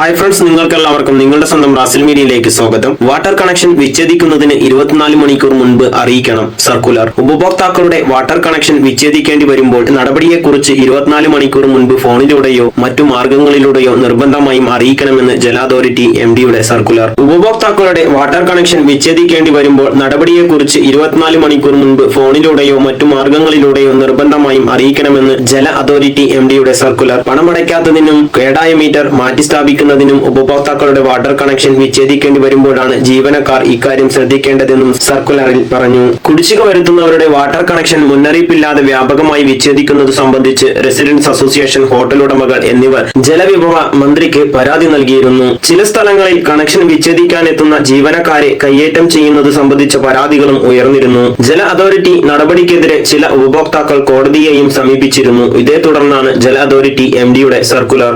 Hi friends നിങ്ങൾക്കെല്ലാവർക്കും നിങ്ങളുടെ സ്വന്തം റാസിൽ മീഡിയയിലേക്ക് സ്വാഗതം. വാട്ടർ കണക്ഷൻ വിച്ഛേദിക്കുന്നതിന് ഇരുപത്തിനാല് മണിക്കൂർ മുൻപ് അറിയിക്കണം. സർക്കുലർ ഉപഭോക്താക്കളുടെ വാട്ടർ കണക്ഷൻ വിച്ഛേദിക്കേണ്ടി വരുമ്പോൾ നടപടിയെക്കുറിച്ച് ഇരുപത്തിനാല് മണിക്കൂർ മുൻപ് ഫോണിലൂടെയോ മറ്റു മാർഗങ്ങളിലൂടെയോ നിർബന്ധമായും അറിയിക്കണമെന്ന് ജല അതോറിറ്റി എം ഡിയുടെ സർക്കുലർ ഉപഭോക്താക്കളുടെ വാട്ടർ കണക്ഷൻ വിച്ഛേദിക്കേണ്ടി വരുമ്പോൾ നടപടിയെക്കുറിച്ച് ഇരുപത്തിനാല് മണിക്കൂർ മുൻപ് ഫോണിലൂടെയോ മറ്റു മാർഗങ്ങളിലൂടെയോ നിർബന്ധമായും അറിയിക്കണമെന്ന് ജല അതോറിറ്റി എം ഡിയുടെ സർക്കുലർ പണമടയ്ക്കാത്തതിനും കേടായ മീറ്റർ മാറ്റി സ്ഥാപിക്കുന്നതിനും ഉപഭോക്താക്കളുടെ വാട്ടർ കണക്ഷൻ വിച്ഛേദിക്കേണ്ടി വരുമ്പോഴാണ് ജീവനക്കാർ ഇക്കാര്യം ശ്രദ്ധിക്കേണ്ടതെന്നും സർക്കുലറിൽ പറഞ്ഞു. കുടിശ്ശിക വരുത്തുന്നവരുടെ വാട്ടർ കണക്ഷൻ മുന്നറിയിപ്പില്ലാതെ വ്യാപകമായി വിച്ഛേദിക്കുന്നത് സംബന്ധിച്ച് റെസിഡൻസ് അസോസിയേഷൻ ഹോട്ടൽ ഉടമകൾ എന്നിവർ ജലവിഭവ മന്ത്രിക്ക് പരാതി നൽകിയിരുന്നു. ചില സ്ഥലങ്ങളിൽ കണക്ഷൻ വിച്ഛേദിക്കാനെത്തുന്ന ജീവനക്കാരെ കയ്യേറ്റം ചെയ്യുന്നത് സംബന്ധിച്ച പരാതികളും ഉയർന്നിരുന്നു. ജല അതോറിറ്റി നടപടിക്കെതിരെ ചില ഉപഭോക്താക്കൾ കോടതിയെയും സമീപിച്ചിരുന്നു. ഇതേ തുടർന്നാണ് ജല അതോറിറ്റി എം ഡിയുടെ സർക്കുലർ